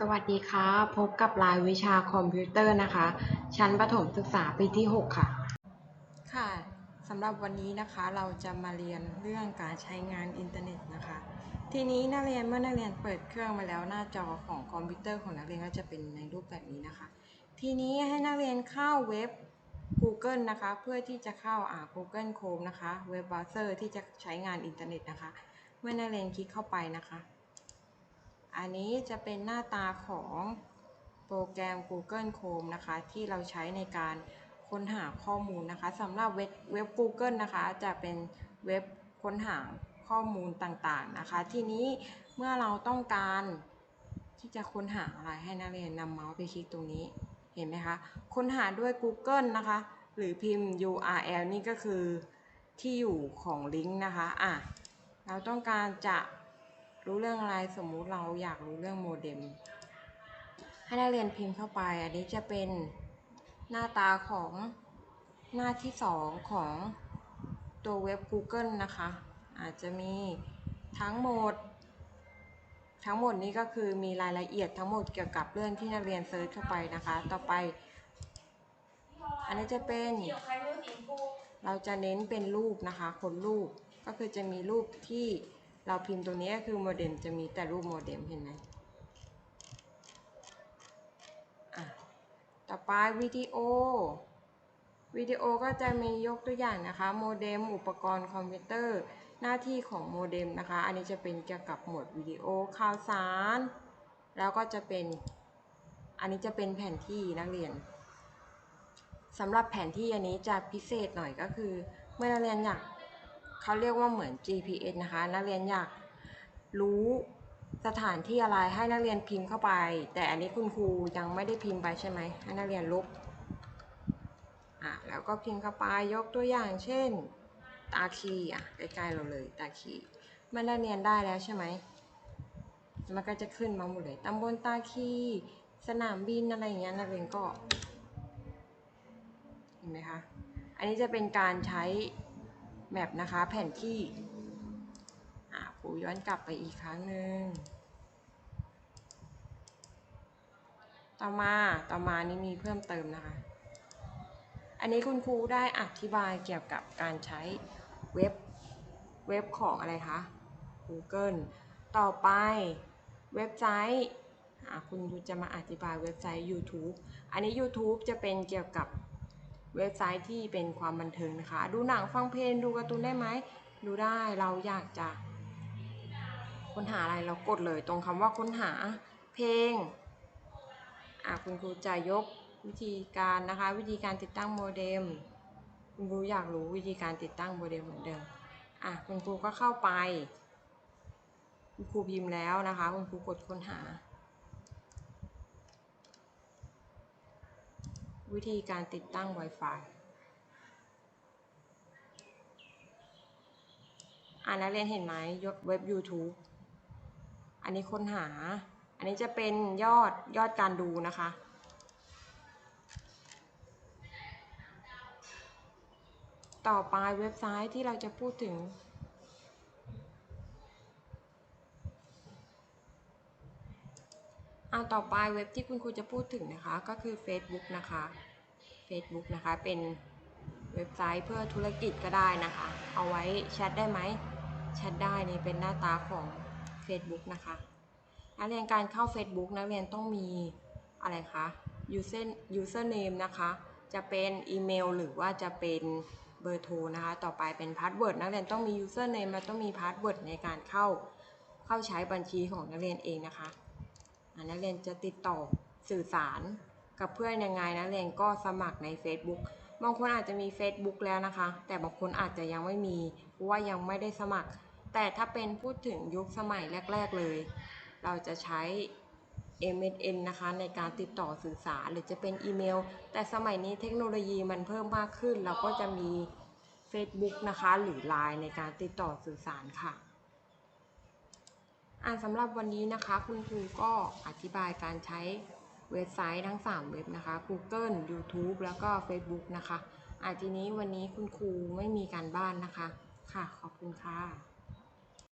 สวัสดีค่ะ พบกับรายวิชาคอมพิวเตอร์นะคะ ชั้นประถมศึกษาปีที่ 6 ค่ะ ค่ะสำหรับวันนี้นะคะเราจะมาเรียนเรื่องการใช้งานอินเทอร์เน็ตนะคะ ทีนี้นักเรียนเมื่อนักเรียนเปิดเครื่องมาแล้วหน้าจอของคอมพิวเตอร์ของนักเรียนก็จะเป็นในรูปแบบนี้นะคะ ทีนี้ให้นักเรียนเข้าเว็บ Google นะคะ เพื่อที่จะเข้าอ่า Google Chrome นะคะ เว็บเบราว์เซอร์ที่จะใช้งานอินเทอร์เน็ตนะคะ เมื่อนักเรียนคลิกเข้าไปนะคะ อันนี้จะเป็นหน้าตาของโปรแกรม Google Chrome นะคะ ที่เราใช้ในการค้นหาข้อมูลนะคะสำหรับเว็บเว็บ Google นะคะ จะเป็นเว็บค้นหาข้อมูลต่างๆนะคะ ทีนี้เมื่อเราต้องการที่จะค้นหาอะไรให้นักเรียนนำเมาส์ไปคลิกตรงนี้เห็นไหมคะ ค้นหาด้วย Google นะคะ หรือพิมพ์ URL นี่ก็คือที่อยู่ของลิงก์นะคะอะเราต้องการจะ รู้เรื่องอะไรสมมุติเราอยากรู้เรื่องโมเด็ม ให้นักเรียนพิมพ์เข้าไป อันนี้จะเป็นหน้าตาของหน้าที่สองของตัวเว็บ Google นะคะ อาจจะมีทั้งหมด ทั้งหมดนี้ก็คือมีรายละเอียดทั้งหมดเกี่ยวกับเรื่องที่นักเรียนเซิร์ชเข้าไปนะคะ ต่อไป อันนี้จะเป็น เราจะเน้นเป็นรูปนะคะ คนรูปก็คือจะมีรูปที่ เราพิมพ์ตรงนี้คือโมเด็มจะมีแต่รูปโมเด็มเห็นไหมต่อไปวิดีโอ วิดีโอก็จะมียกตัวอย่างนะคะ โมเด็มอุปกรณ์คอมพิวเตอร์ หน้าที่ของโมเด็มนะคะ อันนี้จะเป็นเกี่ยวกับหมวดวิดีโอข่าวสาร แล้วก็จะเป็น อันนี้จะเป็นแผนที่นักเรียนสำหรับแผนที่อันนี้จะพิเศษหน่อยก็คือ เมื่อนักเรียนอยาก เขาเรียกว่าเหมือน GPS นะคะ นักเรียนอยากรู้สถานที่อะไรให้นักเรียนพิมพ์เข้าไป แต่อันนี้คุณครูยังไม่ได้พิมพ์ไปใช่ไหมให้นักเรียนลบอะแล้วก็พิมพ์เข้าไปยกตัวอย่าง เช่น ตาคีอะใกล้ๆเราเลยตาคีมื่นักเรียนได้แล้วใช่ไหมมันก็จะขึ้นมาหมดเลยตำบลตาคีสนามบินอะไรอย่างเงี้ยนักเรียนก็เห็นไหมคะอันนี้จะเป็นการใช้ แมปนะคะแผนที่ครูย้อนกลับไปอีกครั้งหนึ่ง ต่อมา ต่อมานี่มีเพิ่มเติมนะคะ อันนี้คุณครูได้อธิบายเกี่ยวกับการใช้เว็บ เว็บของอะไรคะ Google ต่อไปเว็บไซต์คุณครูจะมาอธิบายเว็บไซต์ YouTube อันนี้ YouTube จะเป็นเกี่ยวกับ เว็บไซต์ที่เป็นความบันเทิงนะคะ ดูหนังฟังเพลงดูการ์ตูนได้ไหมดูได้เราอยากจะ ค้นหาอะไรเรากดเลยตรงคำว่าค้นหาเพลงอะคุณครูจะยกวิธีการนะคะ วิธีการติดตั้งโมเด็มคุณครูอยากรู้วิธีการติดตั้งโมเด็มเหมือนเดิมอะคุณครูก็เข้าไป คุณครูพิมพ์แล้วนะคะ คุณครูกดค้นหา วิธีการติดตั้ง Wi-Fi อ่านักเรียนเห็นไหมยกเว็บ YouTube อันนี้ค้นหา อันนี้จะเป็นยอดยอดการดูนะคะ ต่อไปเว็บไซต์ที่เราจะพูดถึง เอาต่อไปเว็บที่คุณครูจะพูดถึงนะคะ ก็คือ Facebook นะคะ Facebook นะคะ เป็นเว็บไซต์เพื่อธุรกิจก็ได้นะคะ เอาไว้แชทได้ไหมแชทได้นี่เป็นหน้าตาของ Facebook นะคะนักเรียนการเข้า Facebook นักเรียนต้องมีอะไรคะ user username นะคะ จะเป็นอีเมลหรือว่าจะเป็นเบอร์โทรนะคะ ต่อไปเป็นพาสเวิร์ดนักเรียนต้องมี username และต้องมีพาสเวิร์ดในการเข้าเข้าใช้บัญชีของนักเรียนเองนะคะ นักเรียนจะติดต่อสื่อสารกับเพื่อนยังไงนักเรียนก็สมัครใน Facebook บางคนอาจจะมี Facebook แล้วนะคะ แต่บางคนอาจจะยังไม่มีเพราะว่ายังไม่ได้สมัคร แต่ถ้าเป็นพูดถึงยุคสมัยแรก ๆเลย เราจะใช้ MSN นะคะในการติดต่อสื่อสารหรือจะเป็นอีเมล แต่สมัยนี้เทคโนโลยีมันเพิ่มมากขึ้น เราก็จะมี Facebook นะคะ หรือ Line ในการติดต่อสื่อสารค่ะ อ่าสำหรับวันนี้นะคะคุณครูก็อธิบายการใช้เว็บไซต์ทั้ง 3 เว็บนะคะ Google YouTube แล้วก็ Facebook นะคะอ่าทีนี้วันนี้คุณครูไม่มีการบ้านนะคะ ค่ะขอบคุณค่ะ